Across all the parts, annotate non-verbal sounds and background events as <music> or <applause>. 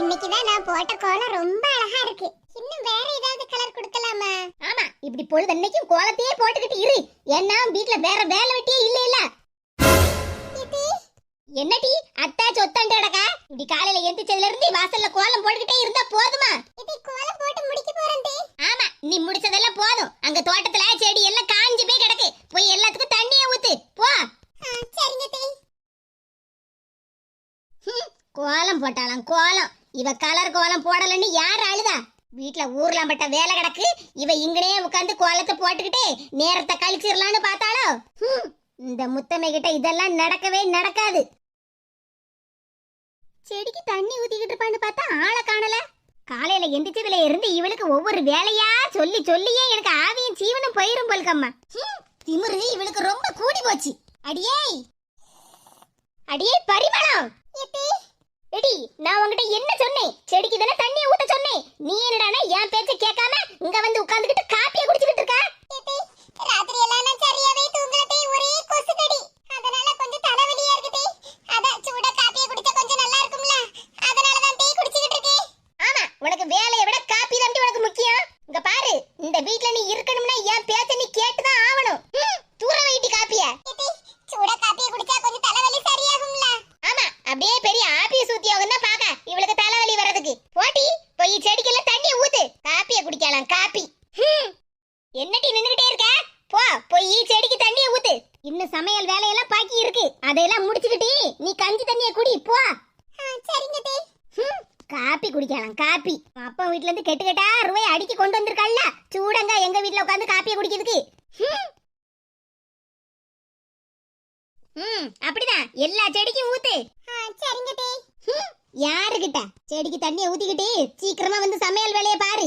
இன்னைக்கு தான் நான் போட்ட கோலம் ரொம்ப அழகா இருக்கு. இன்னும் வேற ஏதாவது கலர் கொடுக்கலாமா? ஆமா இப்படி பொழுதன்னைக்கும் கோலத்தையே போட்டுக்கிட்டு இரு. ஏன்னா வீட்ல வேற வேலை வெட்டியே இல்ல இல்ல. என்னடி அத்தா சொத்தாண்டு கிடக்கா இப்படி காலையில எந்திரிச்சதுல இருந்து வாசல்ல கோலம் போட்டுக்கிட்டே இருந்தா போதுமா? இது கோலம் போட்டு முடிக்க போறேன் ஆமா நீ முடிச்சதெல்லாம் போதும். அங்க தோட்டத்துல செடி எல்லாம் காஞ்சு போய் கிடக்கு. போய் எல்லாத்துக்கும் தண்ணியை ஊத்து. போ. சரிங்க கோலம் போட்டாலாம் கோலம். இவ கலர் கோலம் போடலன்னு யார் அழுதா? வீட்டுல ஊர்லாம் பட்ட வேலை கிடக்கு. இவ இங்கனே உட்காந்து கோலத்தை போட்டுக்கிட்டு நேரத்தை கழிச்சிடலான்னு பார்த்தாளோ? இந்த முத்தமை கிட்ட இதெல்லாம் நடக்கவே நடக்காது. செடிக்கு தண்ணி ஊத்திக்கிட்டு இருப்பான்னு பார்த்தா ஆளை காணல. காலையில எந்திரிச்சதுல இருந்து இவளுக்கு ஒவ்வொரு வேலையா சொல்லி சொல்லியே எனக்கு ஆவியும் ஜீவனும் போயிரும் போல்கம்மா. திமுரு இவளுக்கு ரொம்ப கூடி போச்சு. அடியே! அடியே பரிமளம்! எடி நான் உன்கிட்ட என்ன சொன்னேன்? செடிக்கு தானே தண்ணியை ஊத்த சொன்னேன். நீ என்னடானா என் பேச்ச கேட்காம இங்க வந்து உட்கார்ந்துகிட்டு காப்பியை குடிச்சிட்டு இருக்க? ராத்திரி எல்லாம் நான் சரியாவே தூங்கல தே ஒரே கொசு கடி. அதனால கொஞ்சம் தலைவலியா இருக்கு தே அதான் சூட காப்பியை குடிச்சா கொஞ்சம் நல்லா இருக்கும்ல. அதனால தான் தே குடிச்சிட்டு இருக்கேன் ஆமா உனக்கு வேலையை விட காப்பி தான் உனக்கு முக்கியம். இங்க பாரு இந்த வீட்ல நீ இருக்கணும்னா என் பேச்ச நீ கேட்டுதான் ஆகணும். ம், தூர வைட்டி காப்பிய. சூட காப்பியை குடிச்சா கொஞ்சம் தலைவலி அப்படியே பெரிய ஆபீஸ் உத்தியோகம் தான் பாக்க இவளுக்கு தலைவலி வர்றதுக்கு. போட்டி போய் செடிக்கெல்லாம் தண்ணி ஊத்து. காப்பியை குடிக்கலாம் காப்பி. ஹம். என்னடி நின்னுகிட்டே இருக்க? போ போய் செடிக்கு தண்ணியை ஊத்து. இன்னும் சமையல் வேலையெல்லாம் பாக்கி இருக்கு. அதையெல்லாம் முடிச்சுக்கிட்டு நீ கஞ்சி தண்ணியை குடி போ. சரிங்க காப்பி குடிக்கலாம் காப்பி. அப்பா வீட்ல இருந்து கெட்டு கெட்டா ரூபாய் அடிக்கி கொண்டு வந்திருக்கல்ல சூடங்க எங்க வீட்ல உட்காந்து காப்பியை குடிக்கிறதுக்கு. ம் அப்படிதான். எல்லா செடிக்கும் ஊத்து. சரிங்க ஹம், யாருகிட்ட? செடிக்கு தண்ணியை ஊத்திக்கிட்டு சீக்கிரமா வந்து சமையல் வேலையை பாரு.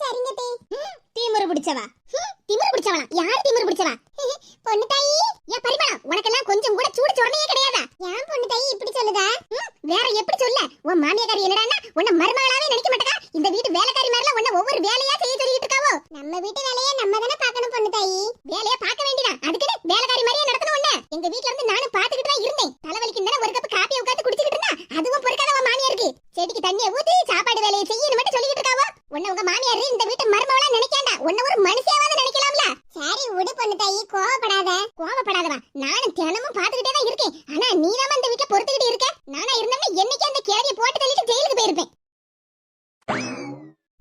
சரிங்க ஹம், திமிரு பிடிச்சவா? ஹம், திமிரு பிடிச்சவளா? யார் திமிரு பிடிச்சவா? பொண்ணு தாயி ஏன் பரிமளம்? உனக்கெல்லாம் கொஞ்சம் கூட சூடு சொரணையே கிடையாதா? ஏன் பொண்ணு தாயி இப்படி சொல்லுதா? வேற எப்படி சொல்ல? உன் மாமியாக்காரி என்னடான்னா உன்னை மருமகளாவே நினைக்க மாட்டேக்கா. இந்த வீட்டு வேலைக்காரி மாதிரிலாம் உன்னை ஒவ்வொரு வேலையா செய்ய சொல்லிட்டு இருக்காவோ? நம்ம வீட்டு வேலையை நம்ம தானே பார்க்கணும் பொண்ணு தாயி வேலையை பார்க்க வேண்டியதான் அதுக்குன்னு வேலைக்காரி மாதிரியே நடத்தணும் உன்ன. எங்க வீட்ல இருந்து நானும் பாத்துக்கிட்டு தான் இருந்தேன். தலைவலிக்கு தானே ஒரு கப் காப்பியை உட்காந்து குடிச்சிட்டு இருந்தா? அதுவும் பொறுக்காத உன் மாமியாருக்கு. செடிக்கு தண்ணியை ஊத்தி சாப்பாடு வேலையை செய்யணும் மட்டும் சொல்லிட்டு இருக்காவோ? உன்னை உங்க மாமியார் இந்த வீட்டு மருமகளா வேண்டாம். உன்ன ஒரு மனுஷியாவது நினைக்கலாம்ல. சரி விடு பொண்ணு தாயி கோவப்படாத. கோவப்படாதவா? நானும் தினமும் பாத்துக்கிட்டே தான் இருக்கேன் ஆனா நீ தான் இந்த வீட்ல பொறுத்துக்கிட்டு இருக்க நானா இருந்தோம்னா என்னைக்கு அந்த கேள்வியை போட்டு தள்ளிட்டு ஜெயிலுக்கு போயிருப்பேன்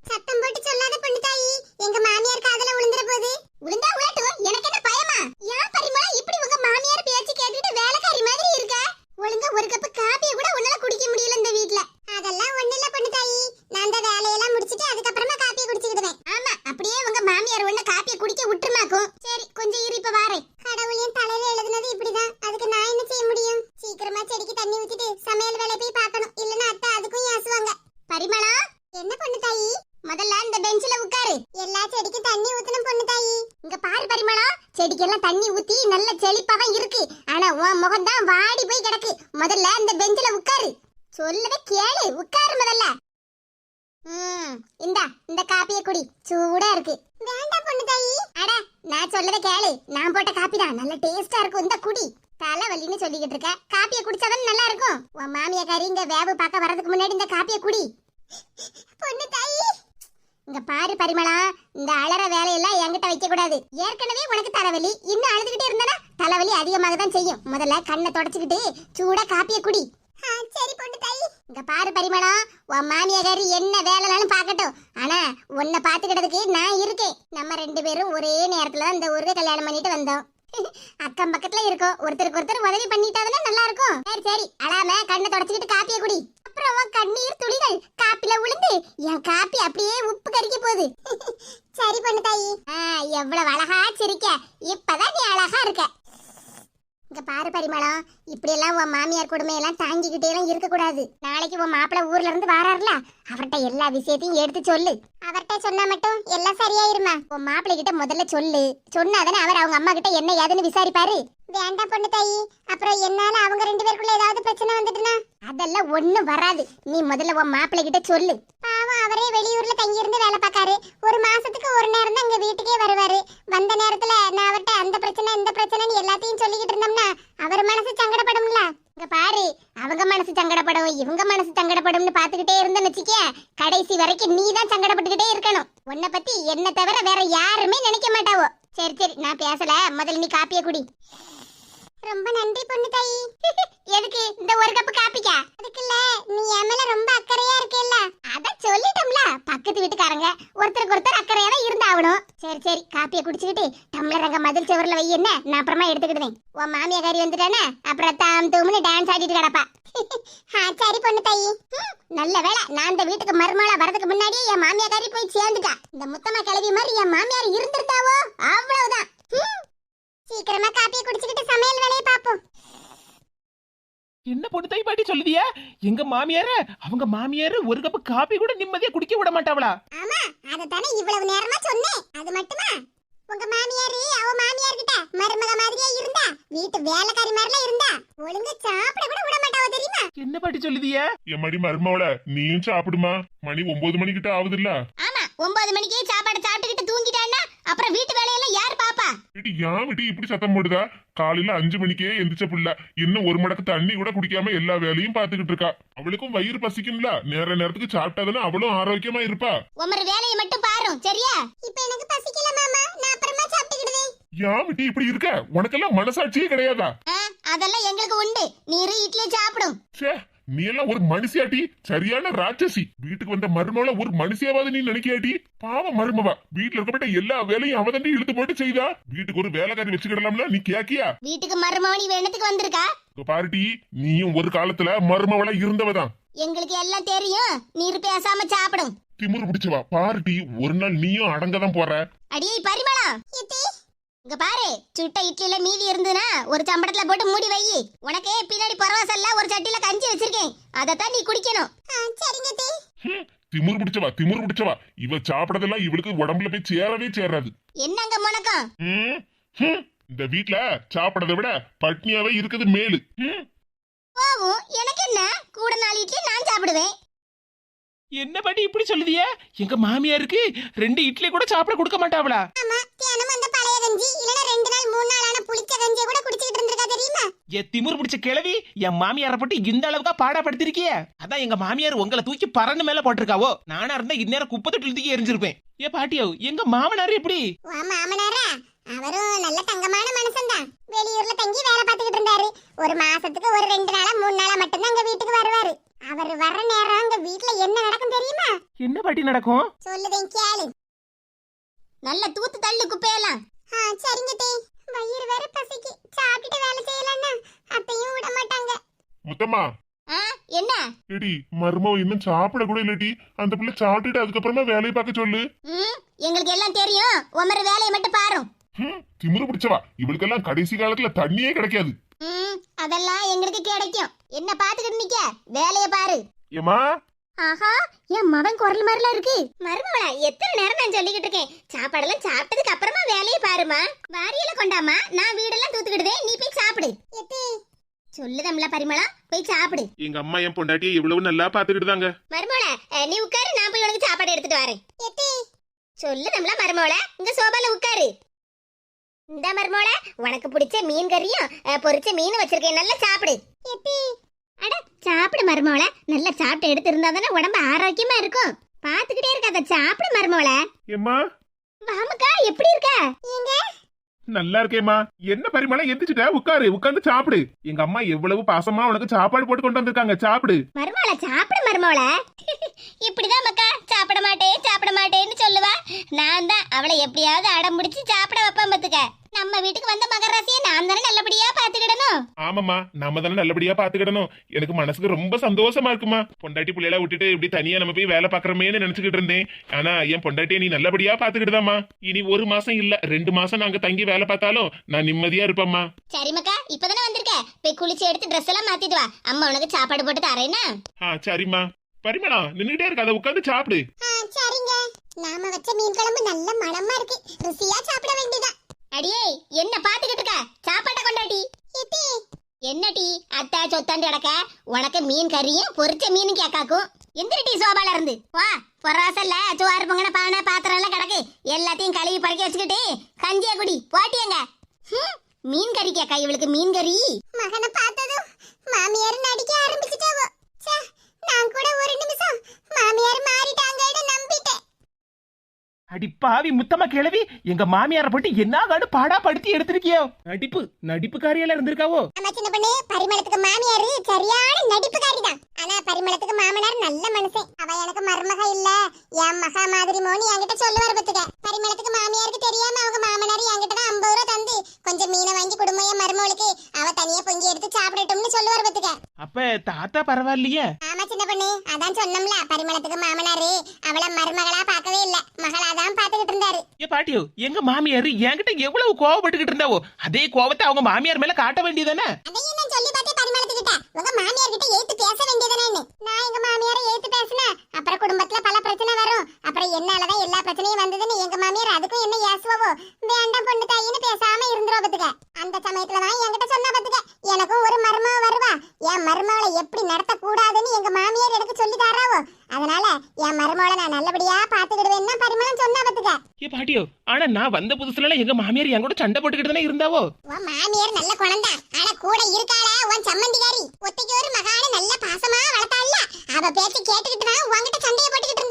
சத்தம் போட்டு சொல்லாத பொண்ணு தாயி எங்க மாமியார் காதுல விழுந்துற போது விழுந்தா விழட்டும் எனக்கு என்ன பயமா ஏன் பரிமளம் இப்படி உங்க மாமியார் பேச்சு கேட்டுட்டு வேலைக்காரி மாதிரி இருக்க ஒழுங்கா ஒரு கப் காப்பியை கூட உன்னால குடிக்க முடியல இந்த வீட்ல அதெல்லாம் ஒண்ணு இல்ல பொண்ணு தாயி நான் அந்த வேலையெல்லாம் முடிச்சிட்டு அதுக்கப்புறமா காப்பி குடிச்சுக்கிடுவேன் ஆமா அப்படியே உங்க மாமியார் ஒண்ணு காப்பியை குடிக்க விட்டுருமாக்கும் சரி கொஞ்சம் இரு இப்ப வாரேன் கடவுளையும் தலையில எழுதுனது இப்படிதான் அதுக்கு நான் என்ன செய்ய முடியும் சீக்கிரமா செடிக்கு தண்ணி ஊத்திட்டு சமையல் வேலை போய் பார்க்கணும் இல்லன்னா அத்தை அதுக்கும் ஏசுவாங்க பரிமளா என்ன பொண்ணு தாயி முதல்ல இந்த பெஞ்சில உட்காரு எல்லா செடிக்கு தண்ணி ஊத்தணும் பொண்ணு தாயி இங்க பாரு பரிமளா செடிக்கெல்லாம் தண்ணி ஊத்தி நல்ல செழிப்பா தான் இருக்கு ஆனா உன் முகம் தான் வாடி போய் கிடக்கு முதல்ல இந்த பெஞ்சில உட்காரு சொல்லவே கேளு உட்காரு முதல்ல ம் இந்தா இந்த காப்பியை குடி சூடா இருக்கு வேண்டாம் பொண்ணு தாயி அட நான் சொல்லத கேளு. நான் போட்ட காப்பி தான். நல்ல டேஸ்டா இருக்கும் இந்த குடி. தலைவலின்னு சொல்லிக்கிட்டு இருக்க. காப்பியை குடிச்சாதான் நல்லா இருக்கும். உன் மாமியாக்காரி இங்க வேவு பார்க்க வரதுக்கு முன்னாடி இந்த காப்பியை குடி. பொண்ணு தாயி. இங்க பாரு பரிமளா. இந்த அலற வேலையெல்லாம் என்கிட்ட வைக்க கூடாது. ஏற்கனவே உனக்கு தலைவலி. இன்னும் அழுதுகிட்டே இருந்தனா தலைவலி அதிகமாக தான் செய்யும். முதல்ல கண்ணை தொடச்சுக்கிட்டு சூடா காப்பியை குடி. சரி பொண்ணு தாய். இங்க பாரு பரிமளம் உன் மாமியாரி என்ன வேலைனாலும் பார்க்கட்டும். ஆனா உன்னை பாத்துக்கிறதுக்கு நான் இருக்கேன். நம்ம ரெண்டு பேரும் ஒரே நேரத்துல அந்த இந்த ஊருக்கு கல்யாணம் பண்ணிட்டு வந்தோம். <laughs> அக்கம் பக்கத்துல இருக்கோம். ஒருத்தருக்கு ஒருத்தர் உதவி பண்ணிட்டாதானே நல்லா இருக்கும் சரி சரி அழாம கண்ணை தொடச்சுக்கிட்டு காப்பிய குடி. அப்புறம் கண்ணீர் துளிகள் காப்பில விழுந்து என் காப்பி அப்படியே உப்பு கறிக்க போகுது. <laughs> சரி பொண்ணு தாயி. எவ்வளவு அழகா சிரிக்க. இப்பதான் நீ அழகா இருக்க. இங்க பாரு பரிமளம் இப்படி எல்லாம் உன் மாமியார் கொடுமையெல்லாம் தாங்கிக்கிட்டே எல்லாம் இருக்க கூடாது நாளைக்கு உன் மாப்பிள்ள ஊர்ல இருந்து வராருல அவர்கிட்ட எல்லா விஷயத்தையும் எடுத்து சொல்லு. அவர்கிட்ட சொன்னா மட்டும் எல்லாம் சரியாயிருமா? உன் மாப்பிள்ளை கிட்ட முதல்ல சொல்லு. சொன்னாதானே அவர் அவங்க அம்மா கிட்ட என்ன ஏதுன்னு விசாரிப்பாரு. வேண்டாம் பொண்ணு தாயி. அப்புறம் என்னால அவங்க ரெண்டு பேருக்குள்ள ஏதாவது பிரச்சனை வந்துட்டுனா? அதெல்லாம் ஒண்ணும் வராது. நீ முதல்ல உன் மாப்பிள்ளை கிட்ட சொல்லு. பாவம் அவரே வெளியூர்ல தங்கி இருந்து வேலை பார்க்காரு. ஒரு மாசத்துக்கு ஒரு நேரம் தான் இங்க வீட்டுக்கே வருவாரு. வந்த நேரத்துல நான் அவர்ட்ட அந்த பிரச்சனை இந்த பிரச்சனைன்னு எல்லாத்தையும் சொல்லிக்கிட்டு இருந்தோம்னா அவர் மனசு சங்கடப்படும்ல? இங்க பாரு அவங்க மனசு சங்கடப்படும் இவங்க மனசு சங்கடப்படும்னு பாத்துக்கிட்டே இருந்தேன்னு வச்சுக்க கடைசி வரைக்கும் நீ தான் சங்கடப்பட்டுக்கிட்டே இருக்கணும். உன்னை பத்தி என்ன தவிர வேற யாருமே நினைக்க மாட்டாவோ. சரி சரி நான் பேசல. முதல்ல நீ காப்பிய குடி. ரொம்ப நன்றி பொண்ணு தாயி. <laughs> எதுக்கு இந்த ஒரு கப் காப்பிக்கா? அதுக்குல்ல நீ என் மேல ரொம்ப அக்கறையா இருக்கேல்ல. அத சொல்லிட்டோம்ல பக்கத்து வீட்டுக்காரங்க. ஒருத்தருக்கு ஒருத்தர் அக்கறையா தான் இருந்தாகணும். சரி சரி காப்பியை குடிச்சுக்கிட்டு டம்ளர் அங்க மதில் சுவர்ல வை என்ன? நான் அப்புறமா எடுத்துக்கிடுவேன் உன் மாமியா காரி வந்துட்டானே? அப்புறம் தாம் தூம்னு டான்ஸ் ஆடிட்டு கிடப்பா. <laughs> சரி பொண்ணு தாயி. நல்ல வேலை நான் இந்த வீட்டுக்கு மருமகளா வரதுக்கு முன்னாடியே என் மாமியா காரி போய் சேர்ந்துட்டா. இந்த முத்தமா கிளவி மாதிரி என் மாமியார் இருந்திருந்தாவோ? அவ்வளவுதான். சீக்கிரமா காப்பியை குடிச்சுக்கிட்டு சமையல் வேலையை பாப்போம் என்ன பொண்ணு தாய் பாட்டி சொல்லுதியா? எங்க மாமியார? அவங்க மாமியாரு ஒரு கப் காபி கூட நிம்மதியா குடிக்க விட மாட்டாவளா? ஆமா அதத்தானே இவ்வளவு நேரமா சொன்னேன். அது மட்டுமா? உங்க மாமியாரு அவ மாமியார் கிட்ட மருமக மாதிரியே இருந்தா? வீட்டு வேலைக்காரி மாதிரிலாம் இருந்தா? ஒழுங்கா சாப்பிட கூட விட மாட்டாவ தெரியுமா? என்ன பாட்டி சொல்லுதியா? எம்மாடி மருமவள நீயும் சாப்பிடுமா? மணி ஒன்பது மணிக்கிட்ட ஆகுதுல்ல ஆமா ஒன்பது மணிக்கே சாப்பாடு சாப்பிட்டுக்கிட்டு தூங்கிட்டான்னா அப்புறம் வீட்டு வேலையெல்லாம் யார் பாப்பா? ஏடி ஏன் விட்டு இப்படி சத்தம் போடுதா? காலையில அஞ்சு மணிக்கே எந்திரிச்ச புள்ள. இன்னும் ஒரு மடக்கு தண்ணி கூட குடிக்காம எல்லா வேலையும் பாத்துக்கிட்டு இருக்கா. அவளுக்கும் வயிறு பசிக்கும்ல. நேர நேரத்துக்கு சாப்பிட்டாதானே அவளும் ஆரோக்கியமா இருப்பா. உமர் வேலையை மட்டும் பாரும் சரியா? இப்ப எனக்கு பசிக்கல மாமா. நான் அப்புறமா சாப்பிட்டுக்கிடுவேன். ஏன் விட்டு இப்படி இருக்க? உனக்கெல்லாம் மனசாட்சியே கிடையாதா? அதெல்லாம் எங்களுக்கு உண்டு. நீரு இட்லி சாப்பிடும். ச்சே நீ எல்லாம் ஒரு மனுஷியாட்டி. சரியான ராட்சசி. வீட்டுக்கு வந்த மருமவள ஒரு மனுஷியாவது நீ நினைக்கியாட்டி? பாவம் மருமவா. வீட்டுல இருக்கப்பட்ட எல்லா வேலையும் அவதண்டி இழுத்து போட்டு செய்தா? வீட்டுக்கு ஒரு வேலைக்காரி வச்சுக்கிடலாம்ல நீ கேக்கியா? வீட்டுக்கு மருமவனி வேணத்துக்கு வந்திருக்கா? இங்க பாருடி நீயும் ஒரு காலத்துல மருமவளா இருந்தவதான். எங்களுக்கு எல்லாம் தெரியும். நீர் பேசாம சாப்பிடும். திமிரு பிடிச்சவா பாருடி ஒரு நாள் நீயும் அடங்கதான் போற. அடியே பரிமளம் இங்க பாரு சுட்ட இட்லில மீதி இருந்துனா ஒரு சம்பளத்துல போட்டு மூடி வை. உனக்கு பின்னாடி பரவாசல்ல ஒரு சட்டில கஞ்சி வச்சிருக்கேன். அதத்தான் நீ குடிக்கணும். சரிங்க தே. ஹம், திமிரு பிடிச்சவா திமிரு பிடிச்சவா? இவ சாப்பிடறதெல்லாம் இவளுக்கு உடம்புல போய் சேரவே சேராது. என்னங்க முனக்கம் இந்த வீட்ல சாப்பிடறதை விட பட்னியாவே இருக்குது மேலு. போவும் எனக்கு என்ன? கூட நாலு இட்லி நான் சாப்பிடுவேன். என்ன பாட்டி இப்படி சொல்லுதியா? எங்க மாமியாருக்கு ரெண்டு இட்லி கூட சாப்பிட கொடுக்க மாட்டாவளா? ஆமா தியானம் அந்த கஞ்சி இல்லனா ரெண்டு நாள் மூணு நாள் ஆன புளிச்ச கஞ்சியை கூட குடிச்சிட்டு இருந்திருக்கா தெரியுமா? என் திமிரு பிடிச்ச கிழவி என் மாமியாரை பட்டு இந்த அளவுக்கா பாடப்படுத்திருக்கிய. அதான் எங்க மாமியார் உங்களை தூக்கி பறந்து மேல போட்டிருக்காவோ. நானா இருந்தா இந்நேரம் குப்பை தொட்டில் தூக்கி எரிஞ்சிருப்பேன். ஏ பாட்டியோ எங்க மாமனார் எப்படி? மாமனாரா? அவரும் நல்ல தங்கமான மனுஷன்தான். வெளியூர்ல தங்கி வேலை பார்த்துக்கிட்டு இருந்தாரு. ஒரு மாசத்துக்கு ஒரு ரெண்டு நாளா மூணு நாளா மட்டும்தான் அங்க வீட்டுக்கு வருவாரு. அவர் வர்ற நேரம் அங்க வீட்ல என்ன நடக்கும் தெரியுமா? என்ன பாட்டி நடக்கும்? சொல்லுதேன் கேளு. நல்ல தூத்து தள்ளு குப்பையெல்லாம். சரிங்க தே. வயிறு வேற பசிக்கு. சாப்பிட்டு வேலை செய்யலன்னா விட மாட்டாங்க. முத்தம்மா. ஆ என்ன? எடி மருமவ இன்னும் சாப்பிட கூட இல்லடி அந்த பிள்ளை சாப்பிட்டுட்டு அதுக்கப்புறமா வேலையை பார்க்க சொல்லு. ம் எங்களுக்கு எல்லாம் தெரியும். உமர் வேலையை மட்டும் ஹம், திமிரு பிடிச்சவா. இவளுக்கெல்லாம் கடைசி காலத்துல தண்ணியே கிடைக்காது. ம் அதெல்லாம் எங்களுக்கு கிடைக்கும். என்ன பாத்துக்கிட்டு நிக்க? வேலையை பாரு. ஏமா ஆஹா என் மவன் குரல் மாதிரிலாம் இருக்கு. மருமவளா எத்தனை நேரம் நான் சொல்லிக்கிட்டு இருக்கேன்? சாப்பாடெல்லாம் சாப்பிட்டதுக்கு அப்புறமா வேலையை பாருமா வாரியல கொண்டாமா நான் வீடெல்லாம் தூத்துக்கிடுதே நீ போய் சாப்பிடு. எத்தி. சொல்லுதம்ல பரிமளம் போய் சாப்பிடு. எங்க அம்மா என் பொண்டாட்டியை இவ்வளவு நல்லா பாத்துக்கிட்டு தாங்க மருமவள நீ உட்காரு நான் போய் உனக்கு சாப்பாடு எடுத்துட்டு வரேன். எத்தி. சொல்லுதம்ல மருமவள இங்க சோபால உட்காரு. இந்த மருமவள உனக்கு பிடிச்ச மீன் கறியும் பொரிச்ச மீன் வச்சிருக்கேன். நல்லா சாப்பிடு. அட சாப்பிடு மருமவள. நல்லா சாப்பிட்டு எடுத்து இருந்தா தானே உடம்பு ஆரோக்கியமா இருக்கும். பாத்துக்கிட்டே இருக்காத சாப்பிடு மருமவள. ஏம்மா? வாமுக்கா எப்படி இருக்க? நீங்க நல்லா இருக்கேம்மா. என்ன பரிமாணம் எந்திரிச்சிட்ட? உட்காரு உட்கார்ந்து சாப்பிடு. எங்க அம்மா எவ்வளவு பாசமா உனக்கு சாப்பாடு போட்டு கொண்டு வந்திருக்காங்க சாப்பிடு. மருமவள சாப்பிடு மருமவள. இப்படிதான் மக்கா சாப்பிட மாட்டேன் சாப்பிட மாட்டேன்னு சொல்லுவா. நான் தான் அவளை எப்படியாவது அடம் பிடிச்சு சாப்பிட வைப்பேன் பத்துக்க நம்ம வீட்டுக்கு வந்த மகராசியை நான் தானே நல்லபடியா பாத்துக்கிடணும் ஆமாம்மா நாம தானே நல்லபடியா பாத்துக்கிடணும் எனக்கு மனசுக்கு ரொம்ப சந்தோஷமா இருக்குமா பொண்டாட்டி பிள்ளைல விட்டுட்டு இப்படி தனியா நம்ம போய் வேலை பாக்குறமேன்னு நினைச்சுக்கிட்டு இருந்தேன். ஆனா என் பொண்டாட்டியை நீ நல்லபடியா பாத்துக்கிட்டுதாம்மா இனி ஒரு மாசம் இல்ல ரெண்டு மாசம் நாங்க தங்கி வேலை பார்த்தாலும் நான் நிம்மதியா இருப்பேம்மா. சரி மக்கா இப்பதானே வந்திருக்க. போய் குளிச்சு எடுத்து ட்ரெஸ் எல்லாம் மாத்திட்டு வா. அம்மா உனக்கு சாப்பாடு போட்டு தரேன்னா? ஆ சரிம்மா. பரிமளா நின்னுட்டே இருக்காத உட்காந்து சாப்பிடு. சரிங்க. நாம வச்ச மீன் குழம்பு நல்ல மணமா இருக்கு. ருசியா சாப்பிட வேண்டியதா அடியே என்ன பாத்துக்கிட்டு இருக்க? சாப்பாட்டை கொண்டாட்டி எத்தி. என்ன டீ? அத்தா சொத்தாண்டு கிடக்க. உனக்கு மீன் கறியும் பொரிச்ச மீன் கேக்காக்கும். எந்திரி டீ சோபால இருந்து. வா பொறாசல்ல சோறு பொங்கன பானை பாத்திரம் எல்லாம் கிடக்கு. எல்லாத்தையும் கழுவி பறக்க வச்சுக்கிட்டு கஞ்சிய குடி. போட்டியங்க மீன் கறி கேக்கா இவளுக்கு மீன் கறி. மகனை பார்த்ததும் மாமியார் நடிக்க ஆரம்பிச்சிட்டாவோ ச்சே, நான் கூட ஒரு நிமிஷம் மாமியார் மாறிட்டாங்கன்னு நம்பிட்டேன் அடி பாவி முத்தமா கிளவி எங்க மாமியார போட்டு என்ன காடு பாடா படுத்தி எடுத்திருக்கியோ? நடிப்பு நடிப்புக்காரியெல்லாம் இருந்திருக்காவோ? ஆமா சின்ன பொண்ணு பரிமளத்துக்கு மாமியார் சரியான நடிப்புக்காரி தான் ஆனா பரிமளத்துக்கு மாமனார் நல்ல மனுஷன். அவ எனக்கு மருமக இல்ல. என் மகா மாதிரி மோனி என்கிட்ட சொல்லுவார் பத்துக்க. பரிமளத்துக்கு மாமியாருக்கு தெரியாம அவங்க மாமனார் என்கிட்ட தான் ஐம்பது ரூபா தந்து கொஞ்சம் மீனை வாங்கி குடும்பம் மருமகளுக்கு. அவ தனியா பொங்கி எடுத்து சாப்பிடட்டும்னு சொல்லுவார் பத்துக்க. அப்ப தாத்தா பரவாயில்லையே? ஆமா சின்ன பொண்ணு அதான் சொன்னோம்ல பரிமளத்துக்கு மாமனாரு. அவள மருமகளா பார்க்கவே இல்ல. மகளா தான் பாத்துக்கிட்டு இருந்தாரு. ஏ பாட்டியோ எங்க மாமியார் என்கிட்ட எவ்வளவு கோவப்பட்டுக்கிட்டு இருந்தாவோ அதே கோவத்தை அவங்க மாமியார் மேல காட்ட வேண்டியதானே? அதையும் நான் சொல்லி பார்த்தேன் பரிமளத்துக்கிட்ட. உங்க மாமியார் கிட்ட ஏத்து பேச வேண்டியதானே நான் எங்க மாமியாரை ஏத்து பேசினேன். அப்புறம் குடும்பத்துல பல பிரச்சனை வரும். அப்புறம் என்னாலதான் எல்லா பிரச்சனையும் வந்ததுன்னு எங்க மாமியார் அதுக்கும் என்ன ஏசுவோ வேண்டாம் பொண்ணு தாயின்னு பேசாம இருந்துருவா பத்துக்க. அந்த சமயத்துல தான் என்கிட்ட சொன்னா பத்துக்க. எனக்கும் ஒரு மருமக வருவா. என் மருமகளை எப்படி நடத்த கூடாதுன்னு எங்க மாமியார் எனக்கு சொல்லி தராவோ? அதனால என் மருமகளை நான் நல்லபடியா பாத்துக்கிடுவேன்னு பரிமளம் சொன்னா பத்துக்க. ஏ பாட்டியோ ஆனா நான் வந்த புதுசுல எங்க மாமியார் என் கூட சண்டை போட்டுக்கிட்டு தானே இருந்தாவோ? உன் மாமியார் நல்ல குழந்தை. ஆனா கூட இருக்காள உன் சம்மந்திகாரி ஒத்தைக்கு ஒரு மகான நல்ல பாசமா வளர்த்தாள்ல. அவ பேச்சு கேட்டுக்கிட்டு தான் உன்கிட்ட சண்டைய போட்டுக்கிட்டு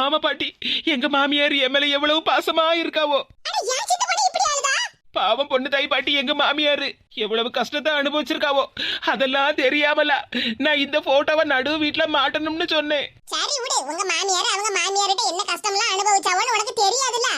ஆமா பாட்டி. எங்க மாமியார் என் மேல எவ்வளவு பாசமா இருக்காவோ. பாவம் பொண்ணு தாய் பாட்டி எங்க மாமியாரு. எவ்வளவு கஷ்டத்தை அனுபவிச்சிருக்காவோ. அதெல்லாம் தெரியாமல நான் இந்த போட்டோவை நடு வீட்டுல மாட்டணும்னு சொன்னேன். சரி விடு. உங்க மாமியார் அவங்க மாமியார்கிட்ட என்ன கஷ்டம்லாம் அனுபவிச்சாவோன்னு உனக்கு தெரியாதுல்ல?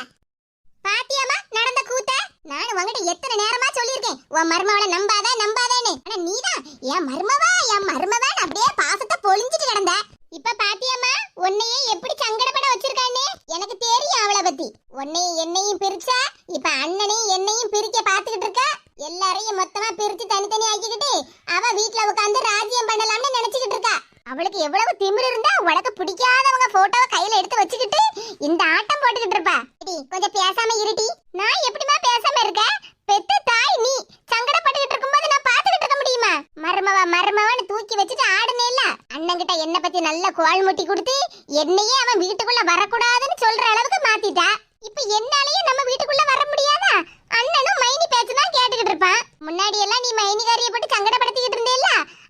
பாத்தியாமா நடந்த கூத்த? நான் உன்கிட்ட எத்தனை நேரமா சொல்லியிருக்கேன். உன் மருமவளை நம்பாத நம்பாதேன்னு. ஆனா நீதான். என் மருமவா என் மருமவான்னு அப்படியே பாசத்தை பொழிஞ்சிட்டு கிடந்த இப்ப பாத்தியாமா உன்னையே எப்படி சங்கடப்பட வச்சிருக்கான்னு எனக்கு தெரியும் அவளை பத்தி உன்னையும் என்னையும் பிரிச்சா இப்ப அண்ணனே என்னையும் பிரிக்க பாத்துக்கிட்டு இருக்கா எல்லாரையும் மொத்தமா பிரிச்சு தனித்தனி ஆக்கிக்கிட்டு அவ வீட்ல உட்கார்ந்து ராஜ்யம் பண்ணலாம்னு நினைச்சுக்கிட்டு இருக்கா அவளுக்கு எவ்வளவு திமிரு இருந்தா உனக்கு பிடிக்காதவங்க போட்டோவை கையில எடுத்து வச்சுக்கிட்டு இந்த ஆட்டம் போட்டுக்கிட்டு இருப்பா இடி, கொஞ்சம் பேசாம இருட்டி நான் எப்படிமா பேசாம இருக்க பெத்த தாய் நீ சங்கடப்பட்டுக்கிட்டு இருக்கும்போது நான் பாத்துக்கிட்டு இருக்க முடியுமா மருமவ மருமவன்னு தூக்கி வச்சுட்டு ஆடுனேல்ல அண்ணன் கிட்ட என்ன பத்தி நல்ல கோல் முட்டி கொடுத்து என்னையே அவன் வீட்டுக்குள்ள வரக்கூடாதுன்னு சொல்ற அளவுக்கு மாத்திட்டா இப்ப என்னாலயே நம்ம வீட்டுக்குள்ள வர முடியாதா அண்ணனும் மைனி பேச்சுதான் கேட்டுக்கிட்டு இருப்பான் முன்னாடி எல்லாம் நீ மைனிகாரிய போட்டு சங்கடப்படுத்திக்கிட்டு இருந்தேல்ல